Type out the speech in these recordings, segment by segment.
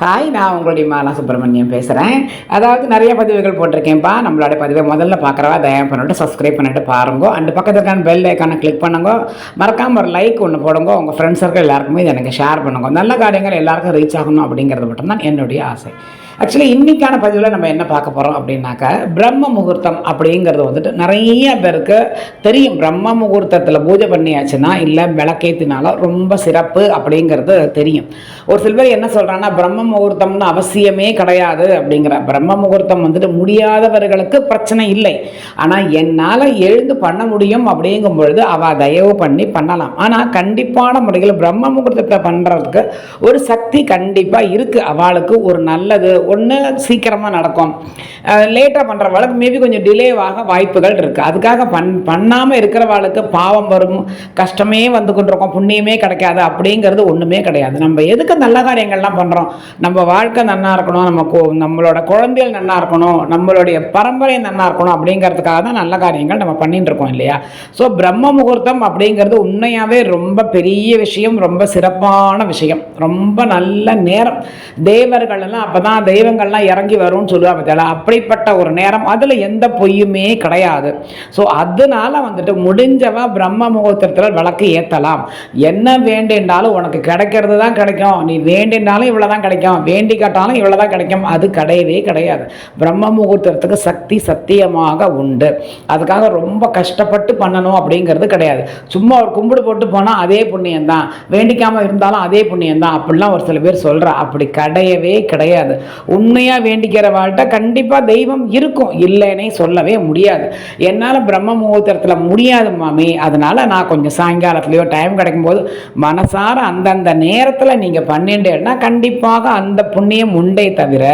Hi நான் உங்களுடைய மாலா சுப்பிரமணியம் பேசுகிறேன் அதாவது நிறைய பதிவுகள் போட்டிருக்கேன்ப்பா நம்மளோட பதிவை முதல்ல பார்க்குறவா தயவு பண்ணிட்டு சப்ஸ்கிரைப் பண்ணிட்டு பாருங்க. அண்டு பக்கத்தில் இருக்கான பெல் ஐக்கானை கிளிக் பண்ணுங்க. மறக்காமல் ஒரு லைக் ஒன்று போடுங்க. உங்கள் ஃப்ரெண்ட்ஸ் சர்க்கிள் எல்லாருக்குமே இதை எனக்கு ஷேர் பண்ணுங்க. நல்ல காரியங்கள் எல்லாருக்கும் ரீச் ஆகணும் அப்படிங்கிறது மட்டும்தான் என்னுடைய ஆசை. ஆக்சுவலி இன்றைக்கான பதிவில் நம்ம என்ன பார்க்க போகிறோம் அப்படின்னாக்கா பிரம்ம முகூர்த்தம் அப்படிங்கிறது வந்துட்டு நிறைய பேருக்கு தெரியும். பிரம்ம முகூர்த்தத்தில் பூஜை பண்ணியாச்சுன்னா இல்லை விளக்கேத்தினால ரொம்ப சிறப்பு அப்படிங்கிறது தெரியும். ஒரு சில பேர் என்ன சொல்கிறாங்கன்னா பிரம்ம முகூர்த்தம்னு அவசியமே கிடையாது அப்படிங்கிற பிரம்ம முகூர்த்தம் வந்துட்டு முடியாதவர்களுக்கு பிரச்சனை இல்லை. ஆனால் என்னால் எழுந்து பண்ண முடியும் அப்படிங்கும் பொழுது அவள் தயவு பண்ணி பண்ணலாம். ஆனால் கண்டிப்பான முறையில் பிரம்ம முகூர்த்தத்தை பண்ணுறதுக்கு ஒரு சக்தி கண்டிப்பாக இருக்குது அவளுக்கு ஒரு நல்லது ஒன்று சீக்கிரமாக நடக்கும். லேட்டாக பண்ணுற வழக்கு மேபி கொஞ்சம் டிலேவாக வாய்ப்புகள் இருக்குது அதுக்காக பண் பண்ணாமல் இருக்கிறவளுக்கு பாவம் வரும் கஷ்டமே வந்து கொண்டிருக்கோம் புண்ணியமே கிடைக்காது அப்படிங்கிறது ஒன்றுமே கிடையாது. நம்ம எதுக்கு நல்ல காரியங்கள்லாம் பண்ணுறோம் நம்ம வாழ்க்கை நன்னா இருக்கணும் நம்ம கோ நம்மளோட குழந்தைகள் நன்னா இருக்கணும் நம்மளுடைய பரம்பரை நன்னா இருக்கணும் அப்படிங்கிறதுக்காக தான் நல்ல காரியங்கள் நம்ம பண்ணிட்டு இருக்கோம் இல்லையா? ஸோ பிரம்ம முகூர்த்தம் அப்படிங்கிறது உண்மையாகவே ரொம்ப பெரிய விஷயம் ரொம்ப சிறப்பான விஷயம். ரொம்ப நல்ல நேரம். தேவர்கள் எல்லாம் அப்போ தான் தெய்வங்கள்லாம் இறங்கி வரும்னு சொல்லுவாங்க தெரியல அப்படிப்பட்ட ஒரு நேரம். அதில் எந்த பொய்யுமே கிடையாது. ஸோ அதனால வந்துட்டு முடிஞ்சவா பிரம்ம முகூர்த்தத்தில் விளக்கு ஏற்றலாம் என்ன வேண்டின்றாலும் உனக்கு கிடைக்கிறது தான் கிடைக்கும். நீ வேண்டினாலும் இவ்வளோ தான் கிடைக்கும். வேண்டி கேட்டாலும் இவ்வளோ தான் கிடைக்கும். அது கிடையவே கிடையாது. பிரம்ம முகூர்த்தத்துக்கு சக்தி சத்தியமாக உண்டு. அதுக்காக ரொம்ப கஷ்டப்பட்டு பண்ணணும் அப்படிங்கிறது கிடையாது. சும்மா ஒரு கும்பிடு போட்டு போனால் அதே புண்ணியம் தான். வேண்டிக்காமல் இருந்தாலும் அதே புண்ணியம் தான். அப்படிலாம் ஒரு சில பேர் சொல்கிறா அப்படி கிடையவே கிடையாது. உண்மையாக வேண்டிக்கிற வாழ்கிட்ட கண்டிப்பாக தெய்வம் இருக்கும். இல்லைன்னே சொல்லவே முடியாது. என்னால் பிரம்ம முகூர்த்தத்தில் முடியாது மாமி. அதனால் நான் கொஞ்சம் சாயங்காலத்துலேயோ டைம் கிடைக்கும்போது மனசார அந்தந்த நேரத்தில் நீங்கள் பண்ணிட்டேன்னா கண்டிப்பாக அந்த புண்ணியம் உண்டே தவிர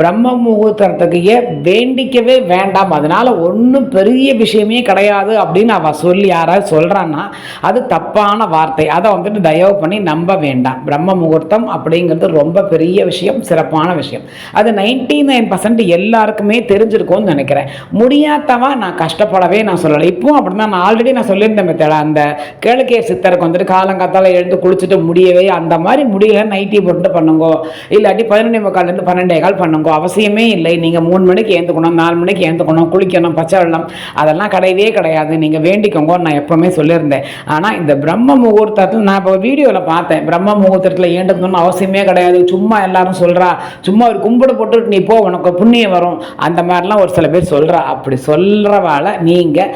பிரம்ம முகூர்த்தத்துக்கு வேண்டிக்கவே வேண்டாம். அதனால் ஒன்றும் பெரிய விஷயமே கிடையாது அப்படின்னு அவள் சொல்லி யாராவது சொல்கிறான்னா அது தப்பான வார்த்தை. அதை வந்துட்டு தயவு பண்ணி நம்ப வேண்டாம். பிரம்ம முகூர்த்தம் அப்படிங்கிறது ரொம்ப பெரிய விஷயம் சிறப்பான விஷயம். அது நைன்டி நைன் பர்சன்ட் எல்லாருக்குமே தெரிஞ்சிருக்கும்னு நினைக்கிறேன். முடியாதவா நான் கஷ்டப்படவே நான் சொல்லலை. இப்போவும் அப்படி தான் நான் ஆல்ரெடி நான் சொல்லியிருந்தேன் மெத்தடா அந்த கேளுக்கே சித்தருக்கு வந்துட்டு காலங்காத்தால் எழுந்து குளிச்சுட்டு முடியவே அந்த மாதிரி முடியல நைட்டி போட்டு பண்ணுங்கோ. இல்லாட்டி பதினொன்றே முக்கால்லேருந்து பன்னெண்டே கால் பண்ணுங்கோ. அவசியமே இல்லை. நீங்கள் மூணு மணிக்கு ஏந்துக்கணும் நாலு மணிக்கு ஏந்துக்கணும் குளிக்கணும் பச்சை வெள்ளம் அதெல்லாம் கிடையவே கிடையாது. நீங்கள் வேண்டிக்கோங்க நான் எப்போவுமே சொல்லியிருந்தேன். ஆனால் இந்த பிரம்ம முகூர்த்தத்தில் நான் இப்போ வீடியோவில் பார்த்தேன். பிரம்ம முகூர்த்தத்தில் ஏண்டுக்கணும்னு அவசியமே கிடையாது. சும்மா எல்லாரும் சொல்கிறா சும்மா ஒரு கும்பிடு போட்டு நீ போ உனக்கு புண்ணியம் வரும். அந்த மாதிரிலாம் ஒரு சில பேர் சொல்கிறா அப்படி சொல்கிறவாளை நீங்கள்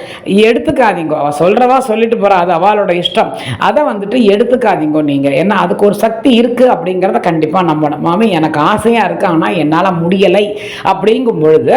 எடுத்துக்காதீங்க. அவள் சொல்கிறவா சொல்லிட்டு போகிறா அது அவளோட இஷ்டம். அதை வந்துட்டு எடுத்துக்காதீங்க நீங்கள் ஏன்னா அதுக்கு ஒரு சக்தி இருக்குது அப்படிங்கிறத கண்டிப்பாக நம்பணும். மாமி எனக்கு ஆசையாக இருக்குது ஆனால் என்னால் முடியலை. அப்படிங்கும் பொழுது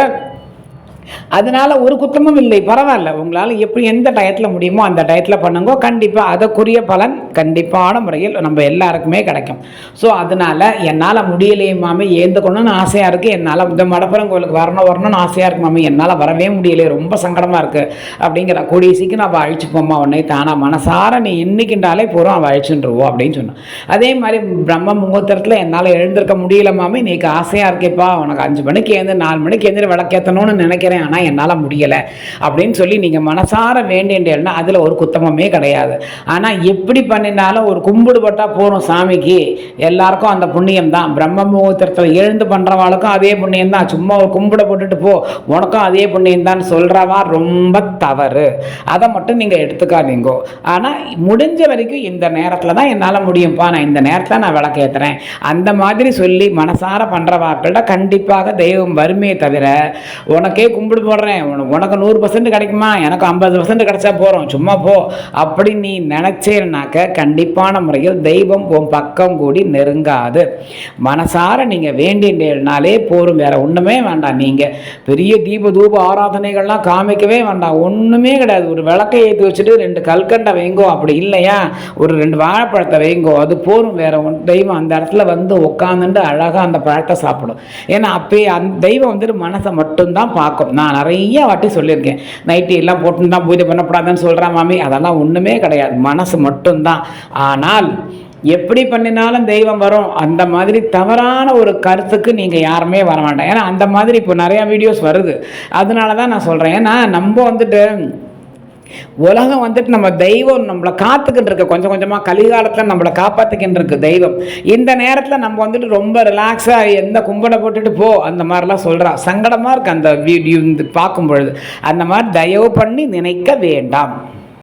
அதனால ஒரு குத்தமும் இல்லை. பரவாயில்ல. உங்களால் எப்படி எந்த டயத்தில் முடியுமோ அந்த டயத்தில் பண்ணுங்க. கண்டிப்பாக அதற்குரிய பலன் கண்டிப்பான முறையில் நம்ம எல்லாருக்குமே கிடைக்கும். ஸோ அதனால என்னால் முடியலையே மாமி. ஏந்துக்கணும்னு ஆசையாக இருக்குது என்னால் இந்த மடப்புறம் கோயிலுக்கு வரணும் வரணும்னு ஆசையாக இருக்கு மாமி. என்னால் வரவே முடியலையே. ரொம்ப சங்கடமாக இருக்குது அப்படிங்கிற கூடிய சீக்கிரம் அவள் அழிச்சு போமா உடனே தானா மனசார நீ என்னைக்குண்டாலே போகிறோம் அவள் அழிச்சுருவோம் அப்படின்னு சொன்னான் அதே மாதிரி பிரம்ம முகூர்த்தத்தில் என்னால் எழுந்திருக்க முடியல மாமி. நீக்கு ஆசையாக இருக்கேப்பா. உனக்கு அஞ்சு மணிக்கு ஏந்து நாலு மணிக்கு எழுந்து விளக்கேற்றணும்னு நினைக்கிறேன் ஆனால் என்னால் முடியலை. அப்படின்னு சொல்லி நீங்கள் மனசார வேண்டியன்னா அதில் ஒரு குத்தமமே கிடையாது. ஆனால் எப்படி பண்ணினாலும் ஒரு கும்பிடு பட்டால் போகிறோம் சாமிக்கு. எல்லாருக்கும் அந்த புண்ணியம் தான் பிரம்ம முகூர்த்தத்தில் எழுந்து பண்ணுறவாளுக்கும் அதே புண்ணியம் தான் சும்மா ஒரு கும்பிட போட்டுட்டு போ உனக்கும் அதே புண்ணியம் தான் சொல்கிறவா ரொம்ப தவறு. அதை மட்டும் நீங்கள் எடுத்துக்காதீங்கோ. ஆனால் முடிஞ்ச வரைக்கும் இந்த நேரத்தில் தான் என்னால் முடியும்ப்பா நான் இந்த நேரத்தில் நான் விளக்கேற்றுறேன் அந்த மாதிரி சொல்லி மனசார பண்ணுறவாக்கள்கிட்ட கண்டிப்பாக தெய்வம் வருமே தவிர உனக்கே கும்பிடு போடுறேன். உனக்கு உனக்கு நூறு பர்சன்ட் கிடைக்குமா? எனக்கு ஐம்பது பர்சன்ட் கிடைச்சா போகிறோம் சும்மா போ. அப்படி நீ நினச்சேன்னாக்க கண்டிப்பான முறையில் தெய்வம் உன் பக்கம் கூடி நெருங்காது. மனசார நீங்கள் வேண்டினாலே போரும் வேற ஒன்றுமே வேண்டாம். நீங்கள் பெரிய தீப தூப ஆராதனைகள்லாம் காமிக்கவே வேண்டாம். ஒன்றுமே கிடையாது. ஒரு விளக்கை ஏற்றி வச்சுட்டு ரெண்டு கல்கண்டை வைங்கோ. அப்படி இல்லையா? ஒரு ரெண்டு வாழைப்பழத்தை வைங்கோ. அது போரும் வேற ஒன் தெய்வம் அந்த இடத்துல வந்து உட்காந்துட்டு அழகாக அந்த பழத்தை சாப்பிடும். ஏன்னா அப்பயே அந்த தெய்வம் வந்துட்டு மனசை மட்டும்தான் பார்க்கும். நான் நிறைய வாட்டி சொல்லியிருக்கேன். நைட்டி எல்லாம் போட்டுன்னு தான் பூஜை பண்ணக்கூடாதுன்னு சொல்கிறேன் மாமி. அதெல்லாம் ஒன்றுமே கிடையாது. மனசு மட்டும்தான். ஆனால் எப்படி பண்ணினாலும் தெய்வம் வரும். அந்த மாதிரி தவறான ஒரு கருத்துக்கு நீங்கள் யாருமே வர வேண்டாம் ஏன்னா அந்த மாதிரி இப்போ நிறையா வீடியோஸ் வருது. அதனால தான் நான் சொல்கிறேன் ஏன்னா நம்ம வந்துட்டு உலகம் வந்துட்டு நம்ம தெய்வம் நம்மளை காத்துக்கிட்டு இருக்கு கொஞ்சம் கொஞ்சமாக கலிகாலத்தில் நம்மளை காப்பாற்றுக்கின்னு இருக்கு தெய்வம். இந்த நேரத்தில் நம்ம வந்துட்டு ரொம்ப ரிலாக்ஸாக எந்த கும்பலை போட்டுட்டு போ அந்த மாதிரிலாம் சொல்கிறா சங்கடமாக இருக்குது அந்த வீடியோ பார்க்கும் பொழுது அந்த மாதிரி தயவு பண்ணி நினைக்க வேண்டாம்.